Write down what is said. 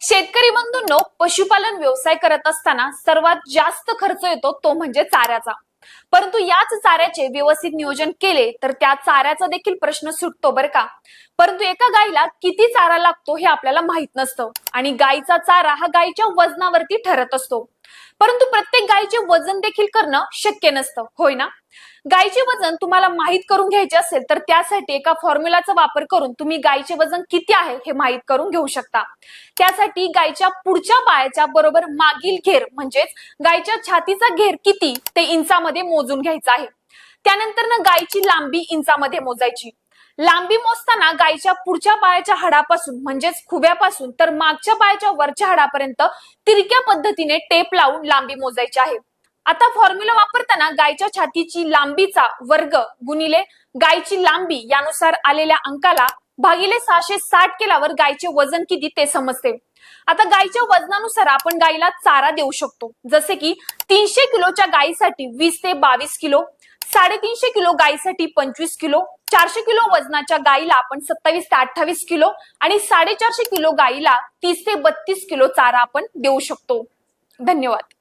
शेतकरी बंधूंनो पशुपालन व्यवसाय करत असताना सर्वात जास्त खर्च येतो तो म्हणजे चाऱ्याचा. परंतु याच चाऱ्याचे व्यवस्थित नियोजन केले तर त्या चाऱ्याचा देखील प्रश्न सुटतो बरं का? परंतु एका गायीला किती चारा लागतो हे आपल्याला माहीत नसतं आणि गायीचा चारा हा गायीच्या वजनावरती ठरत असतो. परंतु प्रत्येक गायीचे वजन देखील करणं शक्य नसतं होय ना? गायीचे वजन तुम्हाला माहीत करून घ्यायचे असेल तर त्यासाठी एका फॉर्म्युलाचा वापर करून तुम्ही गायीचे वजन किती आहे हे माहीत करून घेऊ शकता. त्यासाठी गायीच्या पुढच्या पायाच्या बरोबर मागील घेर म्हणजेच गायीच्या छातीचा घेर किती ते इंचामध्ये मोजून घ्यायचा आहे. त्यानंतर ना गायीची लांबी इंचामध्ये मोजायची. लांबी मोजताना गायीच्या पुढच्या पायाच्या हाडापासून म्हणजेच खुब्यापासून तर मागच्या पायाच्या वरच्या हाडापर्यंत तिरक्या पद्धतीने टेप लावून लांबी मोजायची आहे. आता फॉर्म्युला वापरताना गायच्या छातीची लांबीचा वर्ग गुणिले गायची लांबी यानुसार आलेल्या अंकाला भागिले सहाशे साठ केल्यावर गायचे वजन किती ते समजते. आता गायच्या वजनानुसार आपण गायीला चारा देऊ शकतो. जसे की तीनशे किलोच्या गायीसाठी वीस ते बावीस किलो साडेतीनशे किलो गायीसाठी पंचवीस किलो चारशे किलो वजनाच्या गायीला आपण सत्तावीस ते अठ्ठावीस किलो आणि साडेचारशे किलो गायीला तीस ते बत्तीस किलो चारा आपण देऊ शकतो. धन्यवाद.